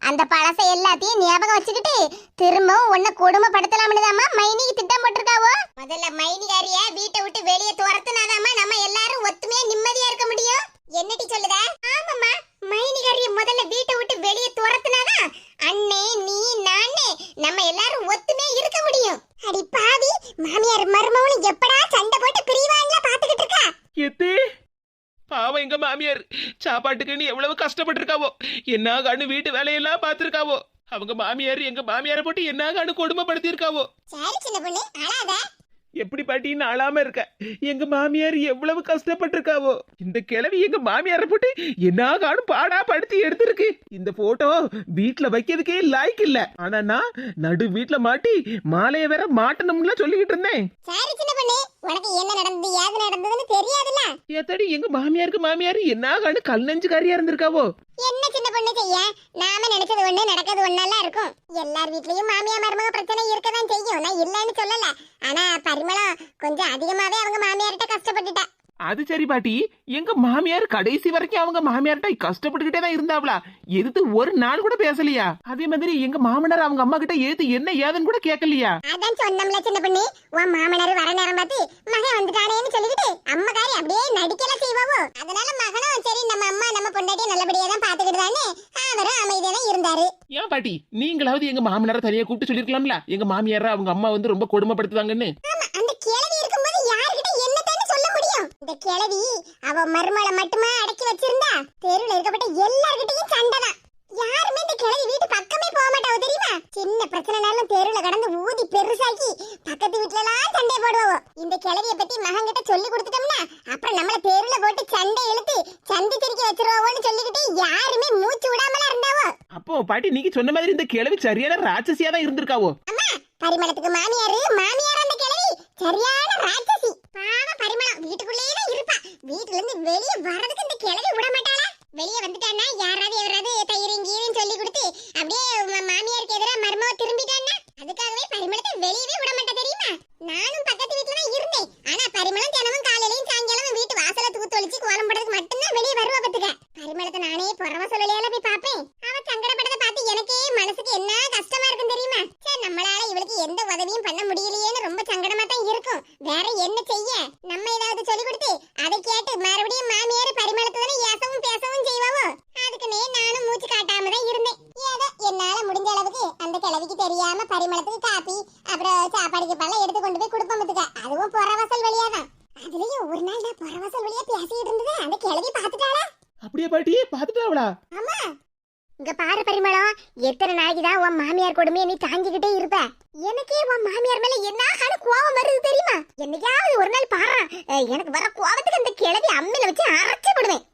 அந்த பழசை எல்லாத்தையும் ஞாபகம் வச்சுக்கிட்டு திரும்பவும் உன்னை கொடுமைப்படுத்தலாம்னு தாமா மைனிக்கு திட்டம் போட்டிருக்காவோ முதல்ல மைனிகாரிய வீட்டை விட்டு வெளியே துரத்துனாதாம்மா நம்ம எல்லாரும் ஒத்துமையா நிம்மதியா இருக்க முடியும் என்னடி சொல்லுத ஆமாம்மா மைனிகாரிய முதல்ல வீட்டை விட்டு வெளியே துரத்துனாதான் அண்ணே நீ நானே நம்ம எல்லாரும் ஒத்துமையா இருக்க முடியும் அடி பாவி மாமியார் மருமவனும் எப்படா சண்டை போட்டு பிரிவாங்களா பாத்துக்கிட்டு இருக்கா எத்தே பாவம் எங்க மாமியார் சாப்பாட்டுக்குன்னு எவ்வளவு கஷ்டப்பட்டிருக்காவோ? என்ன வீட்டு வேலையெல்லாம் பார்த்துருக்காவோ? அவங்க மாமியார் எங்க மாமியாரை போட்டு என்ன கொடுமைப்படுத்தியிருக்காவோ? சரி சின்ன பொண்ணு. எப்படி பாட்டின்னு அழாம இருக்க? எங்க மாமியார் எவ்வளவு கஷ்டப்பட்டிருக்காவோ? இந்த கிழவி எங்க மாமியாரை போட்டு என்ன காணும் பாடா படுத்தி எடுத்திருக்கு. இந்த போட்டோ வீட்ல வைக்கிறதுக்கே லாய்க்கு இல்ல. ஆனா நான் நடு வீட்ல மாட்டி மாலைய வேற மாட்டணும்ல சொல்லிக்கிட்டு இருந்தேன். உனக்கு என்ன நடந்தது ஏது நடந்ததுன்னு தெரியாதுல்ல? ஏத்தாடி எங்க மாமியாருக்கு மாமியார் என்ன காணு கல் இருந்திருக்காவோ? என்ன சின்ன பொண்ணு செய்ய? நாம நினைச்சது ஒண்ணு நடக்கிறது ஒண்ணெல்லாம் இருக்கும். எல்லார் வீட்லயும் மாமியா மருமக பிரச்சனை செய்யும் இல்லைன்னு சொல்லல. ஆனா பரிமளம் கொஞ்சம் அதிகமாவே அவங்க மாமியார்கிட்ட கஷ்டப்பட்டுட்டா. அது சரி பாட்டி. எங்க மாமியார் கடைசி வரைக்கும் அவங்க மாமியார்ட்ட கஷ்டப்பட்டுக்கிட்டே தான் இருந்தாவளா எதிர்த்து ஒரு நாள் கூட பேசலையா? அதே மாதிரி எங்க மாமனார் அவங்க அம்மா கிட்ட ஏத்து என்ன ஏதுன்னு கூட கேட்கலையா அதான் சொன்னோம்ல சின்ன பொண்ணு. உன் மாமனார் வர நேரம் பார்த்து மகன் வந்துட்டானேன்னு சொல்லிக்கிட்டு அம்மகாரி அப்படியே நடிக்கலாம் செய்வாவோ? அதனால மகனும் சரி நம்ம அம்மா நம்ம பொண்டாட்டியை நல்லபடியா தான் பாத்துக்கிட்டுதானே அவரும் அமைதியா தான் இருந்தாரு. ஏன் பாட்டி? நீங்களாவது எங்க மாமனாரை தனியா கூப்பிட்டு சொல்லிருக்கலாம்ல? எங்க மாமியார அவங்க அம்மா வந்து ரொம்ப கொடுமைப்படுத்துதாங்கன்னு ஆமா அந்த கிழவி இருக்கும்போது இந்த கிழவி அவ மருமகளை மட்டுமா அடக்கி வச்சிருந்தா? தெருவுல இருக்கப்பட்ட எல்லார்கிட்டயும் சண்டை தான் யாருமே இந்த கிழவி வீட்டு பக்கமே போக மாட்டாவோ தெரியுமா? சின்ன பிரச்சனைனாலும் தெருவுல கடந்து ஊதி பெருசாக்கி பக்கத்து வீட்ல எல்லாம் சண்டை போடுவோம் இந்த கிழவிய பத்தி மகன்கிட்ட சொல்லி கொடுத்துட்டோம்னா அப்புறம் நம்மள தெருவுல போட்டு சண்டை இழுத்து சந்தி திரிக்க வச்சிருவோம்னு சொல்லிக்கிட்டு யாருமே மூச்சு விடாமல இருந்தாவோ? அப்போ பாட்டி நீங்க சொன்ன மாதிரி இந்த கிழவி சரியான ராட்சசியா தான் இருந்திருக்காவோ? அம்மா பரிமளத்துக்கு மாமியாரு மாமியார் அந்த கிழவி? சரியான ராட்சசி. பாவம் பரிமளம். வீட்டுக்குள்ளேயே தான் இருப்பா. வீட்டுல இருந்து வெளியே வர்றதுக்கு இந்த கிழவி விட மாட்டாளா? வெளியே வந்துட்டான்னா யாராவது யாராவது தயிரும் கீரையும் சொல்லி கொடுத்து அப்படியே மாமியாருக்கு எதிராக மருமவ திரும்பிட்டான்னா? அதுக்காகவே பரிமளத்தை வெளியவே விட மாட்டா தெரியுமா? நானும் பக்கத்து வீட்டுல தான் இருந்தேன். ஆனா பரிமளம் தினமும் காலையிலயும் சாயங்காலமும் வீட்டு வாசல தூத்து ஒழிச்சு கோலம் போடுறதுக்கு மட்டும்தான் வெளியே வருவா முதல்ல போய் பாப்பேன். அவ சங்கடப்பட்டதை பார்த்து எனக்கே மனசுக்கு என்ன கஷ்டமா இருக்கும் தெரியுமா? சே நம்மளால இவளுக்கு எந்த உதவியும் பண்ண முடியலையேன்னு ரொம்ப சங்கடமா தான் இருக்கும். வேற என்ன செய்ய? நம்ம ஏதாவது சொல்லி கொடுத்து அதை கேட்டு மறுபடியும் மாமியார் பரிமளத்துடனே ஏசவும் பேசவும் செய்வாவோ? அதுக்குன்னே நானும் மூச்சு காட்டாம தான் இருந்தேன். ஏதோ என்னால முடிஞ்ச அளவுக்கு அந்த கிழவிக்கு தெரியாம பரி பரிமளத்துக்கு காப்பி அப்புறம் சாப்பாடுக்கு பழம் எடுத்து கொண்டு போய் கொடுப்போம் பாத்துக்க. அதுவும் புறவாசல் வழியா தான். அதுலயும் ஒரு நாள் நான் புறவாசல் வழியா பேசிட்டு இருந்தது. அந்த கிழவி பாத்துட்டாளா? அப்படியே பாட்டி? பாத்துட்டாவளா? ஆமா. இங்க பாரு பரிமளம். எத்தனை நாளைக்கு தான் உன் மாமியார் கொடுமையை நீ தாங்கிக்கிட்டே இருப்ப? எனக்கே உன் மாமியார் மேல என்ன ஆன கோவம் வருது தெரியுமா? என்னைக்காவது ஒரு நாள் பாரு எனக்கு வர கோவத்துக்கு அந்த கிழவி அம்மில வச்சு அரைச்சு விடுவேன்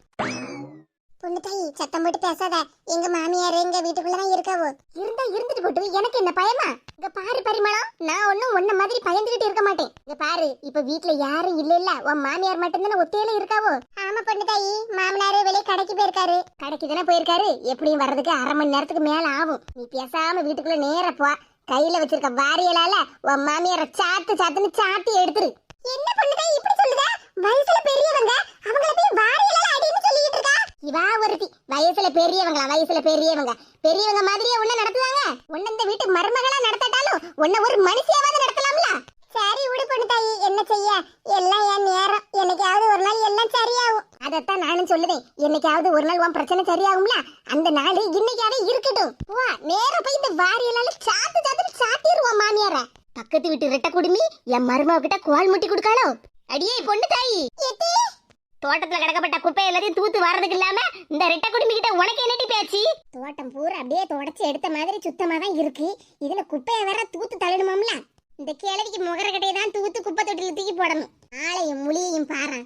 பொண்ணு தாயி சத்தம் போட்டு பேசாத. எங்க மாமியார் எங்க வீட்டுக்குள்ளதான் இருக்காவோ. இருந்தா இருந்துட்டு போட்டு எனக்கு என்ன பயமா? இங்க பாரு பரிமளம் நான் ஒண்ணும் உன்ன மாதிரி பயந்துகிட்டு இருக்க மாட்டேன். இங்க பாரு இப்ப வீட்ல யாரும் இல்ல இல்ல உன் மாமியார் மட்டும்தானே ஒத்தையில இருக்காவோ? ஆமா பொண்ணு தாயி மாமனாரு வெளியே கடைக்கு போயிருக்காரு. கடைக்கு தானே போயிருக்காரு? எப்படியும் வர்றதுக்கு அரை மணி நேரத்துக்கு மேல ஆகும். நீ பேசாம வீட்டுக்குள்ள நேர போ. கையில வச்சிருக்க வாரியலால உன் மாமியார சாத்து சாத்துன்னு சாத்தி எடுத்துரு. என்ன பொண்ணு தாயி இப்படி சொல்லுத? வயசுல பெரியவங்க அவங்கள போய் வாரியலால அடின்னு சொல்லிட்டு இருக்கா? இவா ஒருத்தி. வயசுல பெரியவங்களா வயசுல பெரியவங்க. பெரியவங்க மாதிரியே உன்ன நடத்துவாங்க உன்ன இந்த வீட்டு மருமகளா நடத்தாட்டாலும் உன்ன ஒரு மனுஷியாவது நடத்தலாம்ல. சரி விடு பொண்ணு தாயி என்ன செய்ய? எல்லாம் என் நேரம். என்னைக்காவது ஒரு நாள் எல்லாம் சரியாகும். அதைத்தான் நானும் சொல்லுவேன் என்னைக்காவது ஒரு நாள் உன் பிரச்சனை சரியாகும்ல? அந்த நாள் இன்னைக்காவே இருக்கட்டும். வா நேரா போய் இந்த வாரியலால சாத்து சாத்து சாத்திடுவோம் மாமியார. பக்கத்து வீட்டு ரெட்ட குடுமி என் மருமக கிட்ட கோல் முட்டி கொடுக்காளோ அடியே பொண்ணு தாயி தோட்டத்துல கிடக்கப்பட்ட குப்பை எல்லாத்தையும் தூத்து வர்றதுக்கு இல்லாம இந்த ரெட்ட குடுமி கிட்ட உனக்கு என்னடி பேச்சு தோட்டம் பூரா அப்படியே தொடச்சி எடுத்த மாதிரி சுத்தமா தான் இருக்கு இதுல குப்பையை வேற தூத்து தள்ளணுமாம்ல இந்த கிழவிக்கு முகரக்கட்டையை தான் தூத்து குப்பை தொட்டில தூக்கி போடணும் ஆளையும் முழியையும் பாரு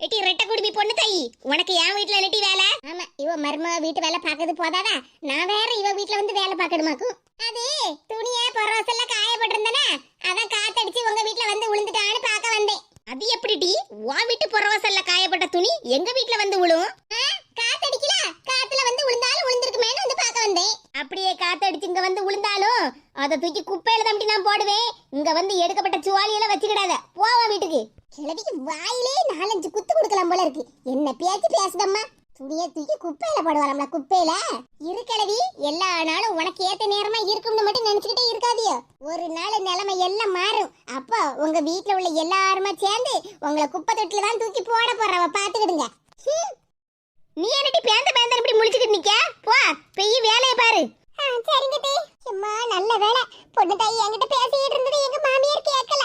எட்டி ரெட்ட குடுமி பொண்ணு தாயி உனக்கு என் வீட்ல என்னடி வேலை ஆமா இவ மர்ம வீட்டு வேலை பார்க்கறது போதாதா நான் வேற இவ வீட்ல வந்து வேலை பார்க்கணுமாக்கும் அது துணிய பரவாசல்ல காயப்பட்டிருந்தனே அதான் காத்தடிச்சு உங்க வீட்ல வந்து விழுந்துட்டான்னு பார்க்க வந்தேன் அது எப்படி டி உன் வீட்டு புறவாசல்ல காயப்பட்ட துணி எங்க வீட்ல வந்து விழும் காத்தடிக்கல. காத்துல வந்து விழுந்தாலும் விழுந்திருக்குமேனு வந்து பார்க்க வந்தேன். அப்படியே காத்தடிச்சு இங்க வந்து விழுந்தாலும் அதை தூக்கி குப்பையில தான் நான் போடுவேன். இங்க வந்து எடுக்கப்பட்ட சுவாலி எல்லாம் வச்சுக்கிடாத. போவா வீட்டுக்கு. கிழவிக்கு வாயிலே நாலஞ்சு குத்து கொடுக்கலாம் போல இருக்கு. என்ன பேச்சு பேசுதம்மா? துணியை தூக்கி குப்பையில போடுவாராம்ல குப்பையில? இரு எல்லா நாளும் உனக்கு ஏத்த நேரமா இருக்கும்னு மட்டும் நினைச்சுக்கிட்டே இருக்காதியோ ஒரு நாள் நிலைமை எல்லாம் மாறும். அப்போ உங்க வீட்டுல உள்ள எல்லாருமா சேர்ந்து உங்களை குப்பை தொட்டில தான் தூக்கி போட போறவ பாத்துக்கிடுங்க நீ என்னடி பேந்த பேந்த இப்படி முழிச்சுக்கிட்டு நிக்க? போ பெய்ய வேலையை பாரு. சரிங்க தே சும்மா நல்ல வேலை பொண்ணு தாய் என்கிட்ட பேசிட்டு இருந்தது எங்க மாமியார் கேட்கல.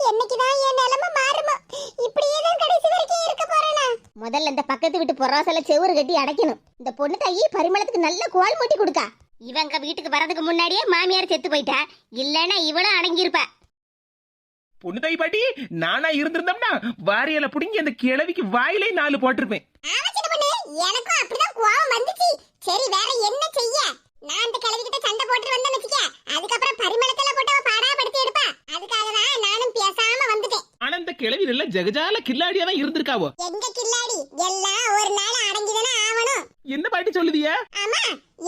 என்னைக்குதான் என் நிலைமை மாறுமோ? இப்படியே தான் கடைசி வரைக்கும் இருக்க போறேனா? முதல்ல இந்த பக்கத்து வீட்டு பொறாசல செவுரு கட்டி அடைக்கணும். இந்த பொண்ணு தாயி பரிமளத்துக்கு நல்ல கோல் மூட்டி கொடுக்கா. இவங்க வீட்டுக்கு வரதுக்கு முன்னாடியே மாமியார் செத்து போயிட்டா. இல்லைன்னா இவளும் அடங்கியிருப்பா. பொண்ணு தாய் பாட்டி நானா இருந்திருந்தோம்னா வாரியல புடிங்கி அந்த கிழவிக்கு வாயிலே நாலு போட்டிருப்பேன். எனக்கும் அப்படிதான் கோவம் வந்துச்சு. சரி வேற என்ன செய்ய? நான் அந்த கிழவி கிட்ட சண்டை போட்டு வந்தேன்னு வச்சுக்க. அதுக்கப்புறம் பரிமளத்துல போட்டு படுத்தி எடுப்பா. அதுக்காக தான் நானும் பேசாம வந்துட்டேன். ஆனா இந்த கிழவி நல்ல ஜெகஜால கில்லாடியா தான் இருந்திருக்காவோ? எங்க கில்லாடி? எல்லாம் ஒரு நாள் அடங்கிதானே ஆவணும். என்ன பாட்டி சொல்லுதிய? ஆமா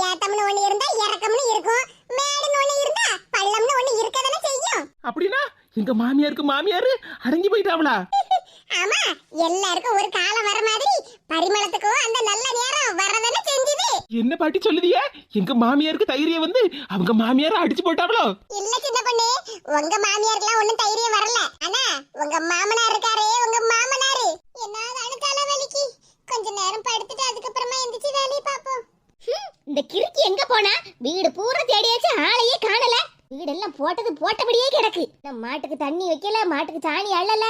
ஏத்தம்னு ஒண்ணு இருந்தா இறக்கம்னு இருக்கும். மேடுன்னு ஒண்ணு இருந்தா பள்ளம்னு ஒண்ணு இருக்கதானே செய்யும். அப்படின்னா எங்க மாமியாருக்கு மாமியாரு அடங்கி போயிட்டாவளா? ஆமா எல்லாருக்கும் ஒரு காலம் வர மாதிரி பரிமளத்துக்கும் அந்த நல்ல நேரம் வரதானே செஞ்சுது என்ன பாட்டி சொல்லுதிய? எங்க மாமியாருக்கு தைரியம் வந்து அவங்க மாமியார அடிச்சு போட்டாவளோ? இல்ல சின்ன பொண்ணு உங்க மாமியாருக்குலாம் ஒண்ணும் தைரியம் வரல. ஆனா உங்க மாமனார் இருக்காரே உங்க மாமனாரு. என்ன தலைவலிக்கு கொஞ்ச நேரம் படுத்துட்டு அதுக்கப்புறமா எந்திரிச்சு வேலையை பாப்போம் இந்த கிறுக்கி எங்க போனா? வீடு பூரா தேடியாச்சு ஆளையே காணல. வீடெல்லாம் போட்டது போட்டபடியே கிடக்கு. நம்ம மாட்டுக்கு தண்ணி வைக்கல மாட்டுக்கு சாணி அள்ளல.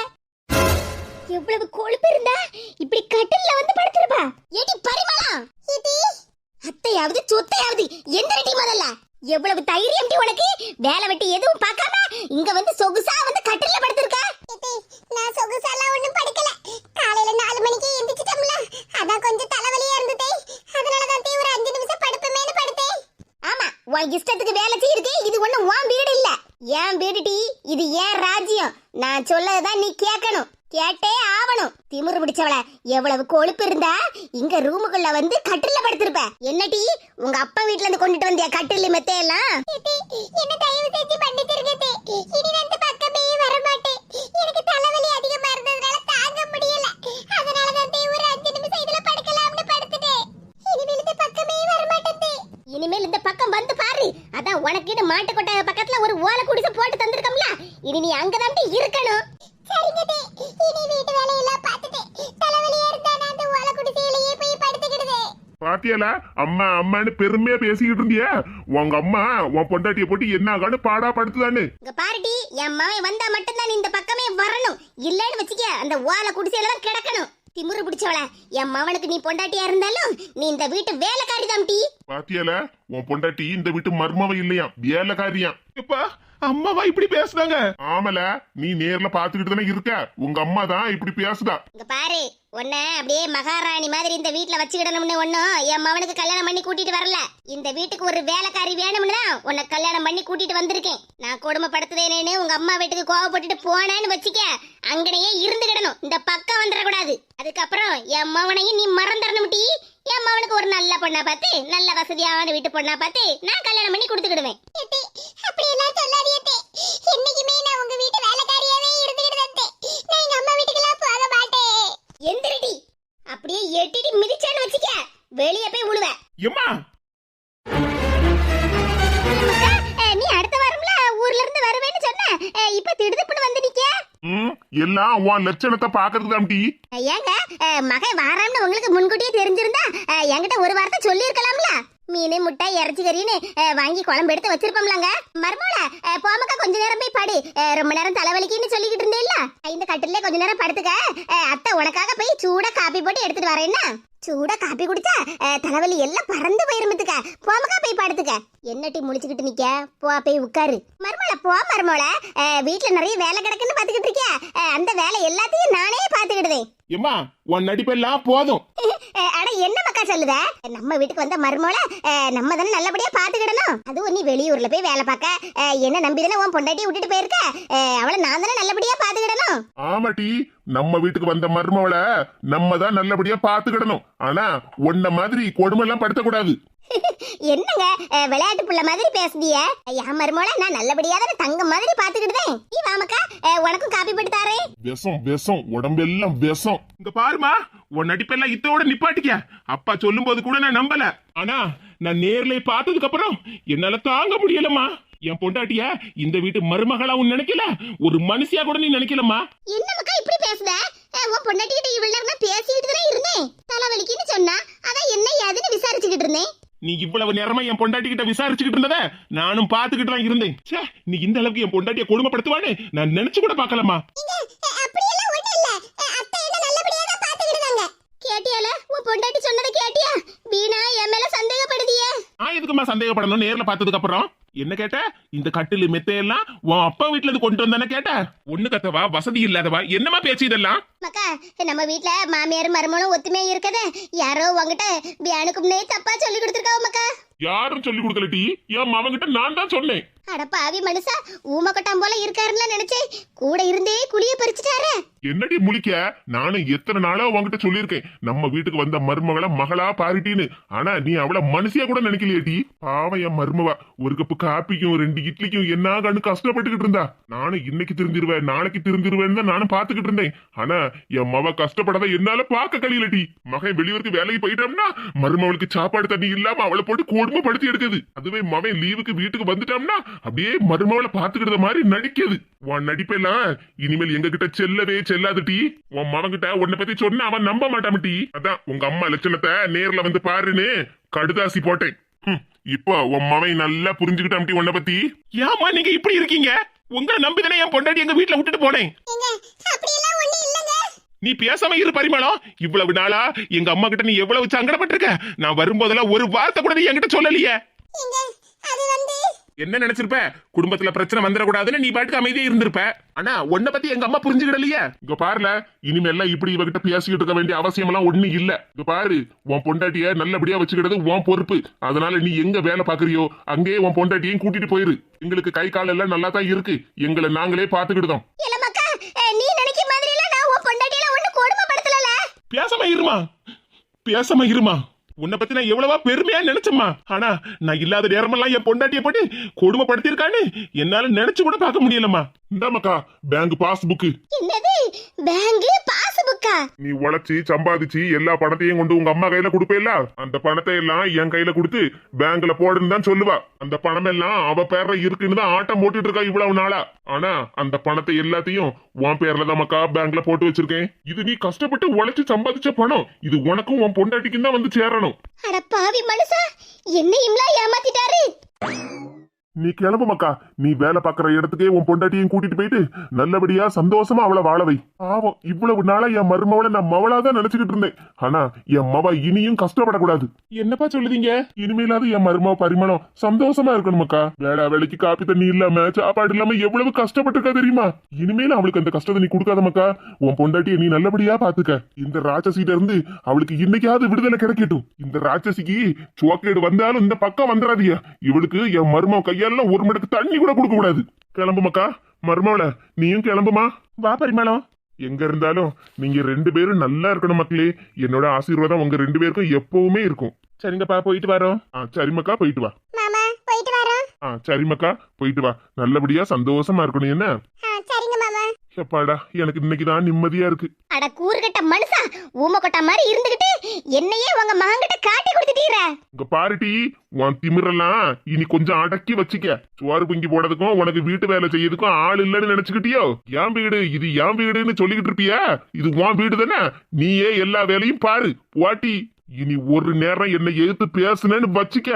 எவ்வளவு கொழுப்பு இருந்தா இப்படி கட்டில்ல வந்து படுத்திருப்பா. ஏடி பரிமளம் அத்தையாவது சொத்தையாவது எந்திரடி முதல்ல? எவ்வளவு தைரியம் டி உனக்கு? வேலை வெட்டி எதுவும் பார்க்காம இங்க வந்து சொகுசா வந்து கட்டில்ல படுத்திருக்க? நான் சொகுசாலாம் ஒண்ணும் படுக்கல. காலையில நாலு மணிக்கு எந்திரிச்சிட்டோம்ல. அதான் கொஞ்சம் தலைவலியா இருந்ததே. அதனால தான் தீ ஒரு அஞ்சு நிமிஷம் படுப்பமேனு படுத்தேன் ஆமா உன் இஷ்டத்துக்கு வேலை செய்யுது இது ஒண்ணும் உன் வீடு இல்ல. என் வீடு டி இது ஏன் ராஜ்யம். நான் சொல்லதான் நீ கேட்கணும். கேட்டே ஆவணும். திமிரு பிடிச்சவள எவ்வளவு கொழுப்பு இருந்தா இங்க ரூமுக்குள்ள வந்து கட்டில்ல படுத்திருப்ப. என்ன டி உங்க அப்பா வீட்ல இருந்து கொண்டுட்டு வந்தியா கட்டில் மெத்தையெல்லாம்? என்ன தயவு செஞ்சு இனி வந்து பக்கமே வர மாட்டேன் எனக்கு தலைவலி அதிகமா இருந்ததுனால தாங்க முடியல. அதனால தான் தே ஒரு அஞ்சு நிமிஷம் இதுல படுக்கலாம்னு படுத்துட்டேன் இனிமேல் இந்த பக்கம் வந்து பாரு. அதான் உனக்கு மாட்டு கொட்டாய பக்கத்துல ஒரு ஓலை குடிசை போட்டு தந்திருக்கோம்ல. இனி நீ அங்கதான் இருக்கணும். பாத்தியால? அம்மா அம்மான்னு பெருமையா பேசிக்கிட்டு இருந்தியா. உங்க அம்மா உன் பொண்டாட்டிய போட்டு என்ன ஆகான்னு பாடா படுத்துதான்னு. இங்க பாருடி என் மகன் வந்தா மட்டும்தான் இந்த பக்கமே வரணும். இல்லன்னு வச்சுக்க அந்த ஓலை குடிசையில தான் கிடக்கணும். திமிரு பிடிச்சவள என் மவனுக்கு நீ பொண்டாட்டியா இருந்தாலும் நீ இந்த வீட்டு வேலைக்காரி தான் டீ. பாத்தியால உன் பொண்டாட்டி இந்த வீட்டு மர்மவ இல்லையா வேலைக்காரியாம். எப்பா அம்மாவா இப்படி பேசுனாங்க ஆமல நீ நேர்ல பாத்துக்கிட்டு தானே இருக்க. உங்க அம்மா தான் இப்படி பேசுதா? இங்க பாரு உன்னை அப்படியே மகாராணி மாதிரி இந்த வீட்ல வச்சுக்கிடணும்னு ஒண்ணும் என் மவனுக்கு கல்யாணம் பண்ணி கூட்டிட்டு வரல. இந்த வீட்டுக்கு ஒரு வேலைக்காரி வேணும்னு தான் உன்னை கல்யாணம் பண்ணி கூட்டிட்டு வந்திருக்கேன். நான் கொடுமைப்படுத்துதேனேன்னு உங்க அம்மா வீட்டுக்கு கோவப்பட்டுட்டு போனேன்னு வச்சுக்க அங்கனையே இருந்துகிடணும். இந்த பக்கம் வந்துடக்கூடாது. அதுக்கப்புறம் என் மவனையும் நீ மறந்துடணும் டீ. என் மவனுக்கு ஒரு நல்ல பொண்ணா பார்த்து நல்ல வசதியான வீட்டு பொண்ணா பார்த்து நான் கல்யாணம் பண்ணி கொடுத்துக்கிடுவேன். ஏத்தே, அப்படியெல்லாம் சொல்லாதீங்க. என்னைக்குமே நான் உங்க வீட்டு வேலைக்காரியாவே இருந்துகிட்டு அத்தே. நான் எங்க அம்மா வீட்டுக்கெல்லாம் போக மாட்டேன். எந்திரடி. அப்படியே எட்டிடி மிதிச்சான்னு வச்சுக்க. வெளியே போய் உழுவ. எம்மா! நீ அடுத்த வாரம்ல ஊர்ல இருந்து வருவேன்னு சொன்ன. இப்ப திடுதுப்புன்னு வந்து நிக்க ம்? எல்லாம் உன் லட்சணத்தை பாக்குறது தான் ஏங்க மகை மகன் வாராம்னு உங்களுக்கு முன்கூட்டியே தெரிஞ்சிருந்தா என்கிட்ட ஒரு வார்த்தை சொல்லி இருக்கலாம்ல மீன் முட்டை இறைச்சி கறின்னு வாங்கி குழம்பு எடுத்து வச்சிருப்போம்லங்க. மர்மோல போமக்கா கொஞ்ச நேரம் போய் படு. ரொம்ப நேரம் தலைவலிக்குன்னு சொல்லிக்கிட்டு இருந்தேன்ல இந்த கட்டிலே கொஞ்ச நேரம் படுத்துக்க. அத்தை உனக்காக போய் சூடா காப்பி போட்டு எடுத்துட்டு வரேன்னா சூடா காப்பி குடிச்சா தலைவலி எல்லாம் பறந்து போயிருமத்துக்க போமக்கா போய் படுத்துக்க. என்னட்டி முழிச்சுக்கிட்டு நிக்க? போ போய் உட்காரு. மருமோல போ மருமோல அஹ், நிறைய வேலை கிடக்குன்னு பாத்துக்கிட்டு அஹ், அந்த வேலை எல்லாத்தையும் நானே பாத்துக்கிடுதேன் எம்மா உன் நடிப்பெல்லாம் போதும். அட என்ன மக்கா சொல்லுத? நம்ம வீட்டுக்கு வந்த மருமோல நம்ம தானே நல்லபடியா பாத்துக்கிடணும் அதுவும் நீ வெளியூர்ல போய் வேலை பார்க்க என்ன நம்பி தானே உன் பொண்டாட்டி விட்டுட்டு போயிருக்க? அவளை நான் தானே நல்லபடியா பாத்துக்கிடணும் ஆமா டீ நம்ம வீட்டுக்கு வந்த மருமவள நம்ம தான் நல்லபடியா பாத்துக்கிடணும் ஆனா உன்ன மாதிரி கொடுமை எல்லாம் படுத்தக்கூடாது. <laughs> என்னங்க விளையாட்டு புள்ள மாதிரி பேசுதிய? என் மருமோல நான் நல்லபடியா தானே தங்கம் மாதிரி பாத்துக்கிடுதேன் நீ வாமக்கா உனக்கும் காப்பி போட்டு தாரேன். விஷம் விஷம் உடம்பெல்லாம் விஷம். இங்க பாருமா உன் நடிப்பெல்லாம் இத்தோட நிப்பாட்டிக்க. அப்பா சொல்லும் போது கூட நான் நம்பல. ஆனா நான் நேர்ல பார்த்ததுக்கு அப்புறம் என்னால தாங்க முடியலம்மா. என் பொண்டாட்டிய இந்த வீட்டு மருமகளா உன் நினைக்கல? ஒரு மனுஷியா கூட நீ நினைக்கலம்மா. என்னமக்கா இப்படி பேசுத? உன் பொண்டாட்டி கிட்ட இவ்வளவு நேரம் பேசிக்கிட்டு தானே இருந்தேன். தலைவலிக்குன்னு சொன்னா அதான் என்ன ஏதுன்னு விசாரிச்சுக்கிட்டு இருந்தேன். நீ இவ்வளவு நேரமா என் பொண்டாட்டி கிட்ட விசாரிச்சுக்கிட்டு இருந்தத நானும் பாத்துக்கிட்டு தான் இருந்தேன். சே நீ இந்த அளவுக்கு என் பொண்டாட்டிய கொடுமைப்படுத்துவான்னு நான் நினைச்சு கூட பாக்கலாமா கேட்டியால? உன் பொண்டாட்டி சொன்னதை கேட்டியா? வீணா என் மேல சந்தேகப்படுதியே. நான் எதுக்குமா சந்தேகப்படணும்? நேர்ல பார்த்ததுக்கு அப்புறம். என்ன கேட்ட? இந்த கட்டிலு மெத்தையெல்லாம் உன் அப்பா வீட்ல இருந்து கொண்டு வந்தானே கேட்ட. ஒண்ணு கத்தவா? வசதி இல்லாதவா? என்னமா பேச்சு இதெல்லாம்? மக்கா நம்ம வீட்ல மாமியார் மருமகளும் ஒத்துமையா இருக்கதே. யாரோ உங்ககிட்ட பியானுக்கும்னே தப்பா சொல்லி கொடுத்துருக்காவ மக்கா? யாரும் சொல்லி கொடுக்கல டீ. என் மவன்கிட்ட நான் தான் சொன்னேன். அட பாவி மனுஷா ஊமக்கொட்டாம் போல இருக்காருன்னு நினைச்சேன் கூட இருந்தே குழிய பறிச்சுட்டாரு. என்னடி முழிக்க? நானும் எத்தனை நாளா உன்கிட்ட சொல்லியிருக்கேன். நம்ம வீட்டுக்கு வந்த மருமகளை மகளா பாரிட்டின்னு. ஆனா நீ அவள மனுஷியா கூட நினைக்கலையேடி. பாவம் என் மருமவா. ஒரு கப்பு காப்பிக்கும் ரெண்டு இட்லிக்கும் என்ன கண்ணு கஷ்டப்பட்டுக்கிட்டு இருந்தா. நானும் இன்னைக்கு திருந்திருவேன் நாளைக்கு திருந்திருவேன்னு தான் நானும் பாத்துக்கிட்டு இருந்தேன். ஆனா என் மவ கஷ்டப்படாத என்னால பாக்க கழியலடி. மகன் வெளியூருக்கு வேலைக்கு போயிட்டோம்னா மருமவளுக்கு சாப்பாடு தண்ணி இல்லாம அவளை போட்டு கொடுமைப்படுத்தி எடுக்குது. அதுவே மவன் லீவுக்கு வீட்டுக்கு வந்துட்டோம்னா அப்படியே மருமவளை பாத்துக்கிட்ட மாதிரி நடிக்குது. உன் நடிப்பெல்லாம் இனிமேல் எங்க கிட்ட செல்லவே செல்லாது டீ உன் மவன் கிட்ட உன்னை பத்தி சொன்னா அவன் நம்ப மாட்டான் டி அதான் உங்க அம்மா லட்சணத்தை நேர்ல வந்து பாருன்னு கடுதாசி போட்டேன். இப்போ உன் மவன் நல்லா புரிஞ்சுக்கிட்டான் டீ உன்னை பத்தி. ஏமா நீங்க இப்படி இருக்கீங்க? உங்களை நம்பிதானே என் பொண்டாட்டி எங்க வீட்ல விட்டுட்டு போனேன். நீ பேசாம இரு பரிமளம். இவ்வளவு நாளா எங்க அம்மா கிட்ட நீ எவ்வளவு சங்கடப்பட்டிருக்க? நான் வரும்போதெல்லாம் ஒரு வார்த்தை கூட நீ என்கிட்ட சொல்லலையே. என்ன நினைச்சிருப்ப? குடும்பத்துல பிரச்சனை வந்துடக்கூடாதுன்னு நீ பாட்டுக்கு அமைதியா இருந்திருப்ப. ஆனா உன்னை பத்தி எங்க அம்மா புரிஞ்சுக்கிடலையே? இங்க பாருல இனிமேல்லாம் இப்படி இவகிட்ட பேசிக்கிட்டு இருக்க வேண்டிய அவசியம் எல்லாம் ஒண்ணு இல்ல. இங்க பாரு உன் பொண்டாட்டிய நல்லபடியா வச்சுக்கிறது உன் பொறுப்பு. அதனால நீ எங்க வேலை பாக்குறியோ அங்கேயே உன் பொண்டாட்டியையும் கூட்டிட்டு போயிரு. எங்களுக்கு கை கால் எல்லாம் நல்லா தான் இருக்கு. எங்களை நாங்களே அஹ் நீ நினைக்கிற மாதிரி எல்லாம் நான் உன் பொண்டாட்டியில ஒண்ணு கொடுமைப்படுத்தல பேசாம இருமா. பேசாம இருமா. உன்னை பத்தி நான் எவ்வளவா பெருமையா நினைச்சம்மா. ஆனா நான் இல்லாத நேரமெல்லாம் என் பொண்டாட்டிய போட்டு கொடுமைப்படுத்திருக்கான்னு என்னால நினைச்சு கூட பார்க்க முடியலம்மா. இந்தாமக்கா பேங்க் பாஸ்புக்கு என்னது? பேங்க் பாஸ் புக்கா நீ உழைச்சி சம்பாதிச்சு எல்லா பணத்தையும் கொண்டு உங்க அம்மா கையில கொடுப்பேல்ல? அந்த பணத்தை எல்லாம் என் கையில கொடுத்து பேங்க்ல போடுன்னு தான் சொல்லுவா. அந்த பணம் எல்லாம் அவ பேர்ல இருக்குன்னு தான் ஆட்டம் போட்டுட்டு இருக்கா இவ்வளவு நாளா. ஆனா அந்த பணத்தை எல்லாத்தையும் உன் பேர்ல தான் மக்கா பேங்க்ல போட்டு வச்சிருக்கேன். இது நீ கஷ்டப்பட்டு உழைச்சு சம்பாதிச்ச பணம். இது உனக்கும் உன் பொண்டாட்டிக்கும் தான் வந்து சேரணும். அட பாவி மனுஷா என்னையும்லாம் ஏமாத்திட்டாரு? நீ கிளம்பு மக்கா. நீ வேலை பார்க்குற இடத்துக்கே உன் பொண்டாட்டியும் கூட்டிட்டு போயிட்டு நல்லபடியா சந்தோஷமா அவளை வாழ வை. பாவம் இவ்வளவு நாளா என் மருமவளை நான் மவளா தான் நினைச்சுக்கிட்டு இருந்தேன். ஆனா என் மவ இனியும் கஷ்டப்படக்கூடாது. என்னப்பா சொல்லுதீங்க? இனிமேலாவது என் மருமவ பரிமாணம் சந்தோஷமா இருக்கணும் மக்கா. வேடா வேலைக்கு காப்பி தண்ணி இல்லாம சாப்பாடு இல்லாம எவ்வளவு கஷ்டப்பட்டிருக்கா தெரியுமா? இனிமேல அவளுக்கு அந்த கஷ்டத்தை நீ கொடுக்காத மக்கா. உன் பொண்டாட்டியை நீ நல்லபடியா பாத்துக்க. இந்த ராட்சசிட்ட இருந்து அவளுக்கு இன்னைக்காவது விடுதலை கிடைக்கட்டும். இந்த ராட்சசிக்கு சுவக்கேடு வந்தாலும் இந்த பக்கம் வந்துடாதீங்க இவளுக்கு என் மருமவ கையால ஒரு மடக்கு தண்ணி கூட கொடுக்க கூடாது. கிளம்பு மக்கா மருமவள நீயும் கிளம்புமா? வா பரிமளம் எங்க இருந்தாலும் நீங்க ரெண்டு பேரும் நல்லா இருக்கணும் மக்களே. என்னோட ஆசீர்வாதம் உங்க ரெண்டு பேருக்கும் எப்பவுமே இருக்கும். சரிங்கப்பா போயிட்டு வரோம். ஆ சரி மக்கா போயிட்டு வா. மாமா போயிட்டு வரோம். ஆ சரி மக்கா போயிட்டு வா. நல்லபடியா சந்தோஷமா இருக்கணும் என்ன? சரிங்க மாமா எப்பாடா எனக்கு இன்னைக்கு தான் நிம்மதியா இருக்கு. அட கூறுகட்ட மனுஷா ஊம கொட்டா மாதிரி இருந்துகிட்டு என்னையே உங்க மகன்கிட்ட காட்டி கொடுத்துட்டீர. இங்க பாருட்டி உன் திமிரெல்லாம் இனி கொஞ்சம் அடக்கி வச்சுக்க. சோறு பொங்கி போடுறதுக்கும் உனக்கு வீட்டு வேலை செய்யறதுக்கும் ஆள் இல்லைன்னு நினைச்சுக்கிட்டியோ? என் வீடு இது என் வீடுன்னு சொல்லிக்கிட்டு இருப்பியா? இது உன் வீடு தானே? நீயே எல்லா வேலையும் பாரு. வாட்டி இனி ஒரு நேரம் என்னை எதிர்த்து பேசுனேன்னு வச்சுக்க.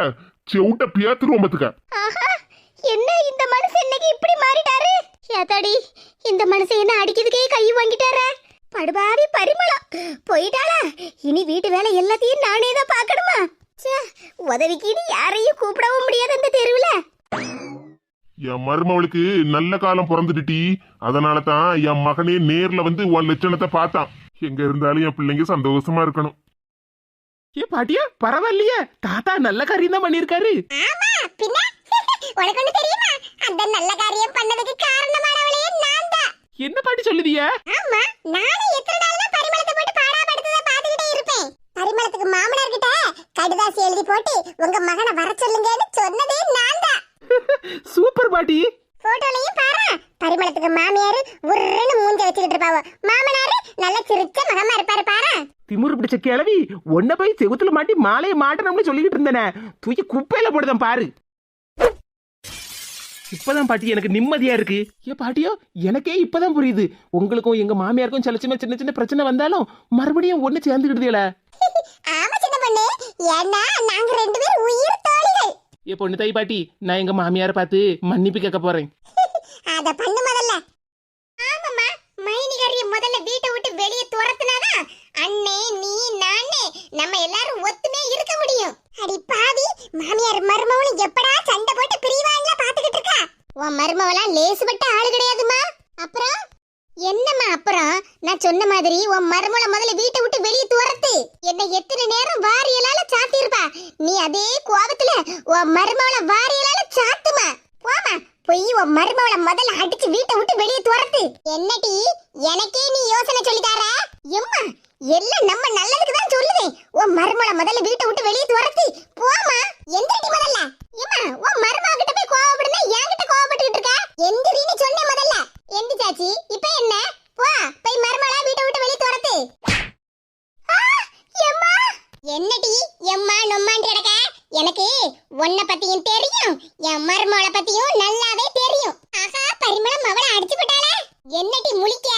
செவுட்ட பேத்துருவோம் பத்துக்க. என்ன இந்த மனுஷன் இன்னைக்கு இப்படி மாறிட்டாரு? ஏத்தாடி இந்த மனுஷன் என்ன அடிக்கிறதுக்கே கை வாங்கிட்டாரே? படுபாவி பரிமளம். போயிட்டாளா? இனி வீட்டு வேலை எல்லாத்தையும் நானே தான் பார்க்கணுமா? ச்சே உதவிக்கு இனி யாரையும் கூப்பிடவும் முடியாது இந்த தெருவுல. என் மருமவளுக்கு நல்ல காலம் பிறந்துட்டுட்டி. அதனால தான் என் மகனே நேர்ல வந்து உன் லட்சணத்தை பார்த்தான். எங்க இருந்தாலும் என் பிள்ளைங்க சந்தோஷமா இருக்கணும். ஏ பாட்டியா பரவாயில்லையே. தாத்தா நல்ல காரியம் தான் பண்ணிருக்காரு ஆமா பின்ன? உனக்கு ஒண்ணு தெரியுமா? அந்த நல்ல காரியம் பண்ணதுக்கு காரணமானவளே நான் தான் என்ன பாட்டி சொல்லுதிய? ஆமா நானே எத்தனை நாள் பரிமளத்தை போட்டு பாடாப்படுத்தத பாத்துக்கிட்டே இருப்பேன். பரிமளத்துக்கு மாமனார் கிட்ட கடிதாசி எழுதி போட்டு உங்க மகனை வர சொல்லுங்கன்னு சொன்னதே நான் தான் சூப்பர் பாட்டி. போட்டோலயும் பாரு பரிமளத்துக்கு மாமியார் உருன்னு மூஞ்ச வச்சுக்கிட்டு இருப்பாவோ. மாமனாரு நல்ல சிரிச்ச மகமா இருப்பாரு பாரு. திமிரு பிடிச்ச கிளவி ஒன்ன போய் செவுத்துல மாட்டி மாலையை மாட்டணும்னு சொல்லிக்கிட்டு இருந்தேனே. தூக்கி குப்பையில போடுதான் பாரு. இப்பதான் பாட்டி எனக்கு நிம்மதியா இருக்கு. ஏ பாட்டியோ எனக்கே இப்பதான் புரியுது. உங்களுக்கும் எங்க மாமியாருக்கும் சில சின்ன சின்ன சின்ன பிரச்சனை வந்தாலும் மறுபடியும் ஒண்ணு சேர்ந்துக்கிடுதீல ஆமா சின்ன பொண்ணு. ஏன்னா நாங்க ரெண்டு பேரும் உயிர் தோழிகள். ஏ பொண்ணு தை பாட்டி நான் எங்க மாமியாரை பார்த்து மன்னிப்பு கேட்க போறேன். <laughs> அத பண்ணு முதல்ல. ஆமாம்மா மைனிகாரிய முதல்ல வீட்டை விட்டு வெளியே துரத்துனாதான் அண்ணே நீ நானே நம்ம எல்லாரும் ஒத்துமே இருக்க முடியும். அடி பாவி மாமியார் மருமவனும் எப்படா சண்டை போட்டு பிரிவாங்களா பாத்துக்கிட்டு இருக்கா? உன் மருமவெல்லாம் லேசுபட்ட ஆளு கிடையாதுமா அப்புறம்? என்னம்மா அப்புறம்? நான் சொன்ன மாதிரி உன் மருமவள முதல்ல வீட்டை விட்டு வெளியே துரத்து. என்ன எத்தனை நேரம் வாரியலால சாத்திருப்பா நீ அதே கோபத்துல உன் மருமவள வாரியலால சாத்துமா? போமா போய் உன் மருமவள முதல்ல அடிச்சு வீட்டை விட்டு வெளியே துரத்து. என்னடி எனக்கே நீ யோசனை சொல்லி எம்மா எல்லாம் நம்ம நல்லதுக்கு தான் சொல்லுவேன் உன் மருமள முதல்ல வீட்டை விட்டு வெளியே துரத்தி. போமா எந்திரடி முதல்ல. எம்மா உன் மருமவ கிட்ட போய் கோவப்படுனா? என்கிட்ட கோவப்பட்டுட்டு இருக்க? எந்திரின்னு சொன்னேன் முதல்ல. எந்தி சாச்சி இப்போ என்ன? போ போய் மருமள வீட்டை விட்டு வெளியே துரத்து. ஆ, எம்மா. என்னடி? எம்மா நொம்மான்னு கிடக்க? எனக்கு உன்னை பத்தியும் தெரியும். என் மருமகள பத்தியும் நல்லாவே தெரியும். ஆஹா பரிமளம் அவளை அடிச்சு விட்டாளே என்னடி முழிக்க?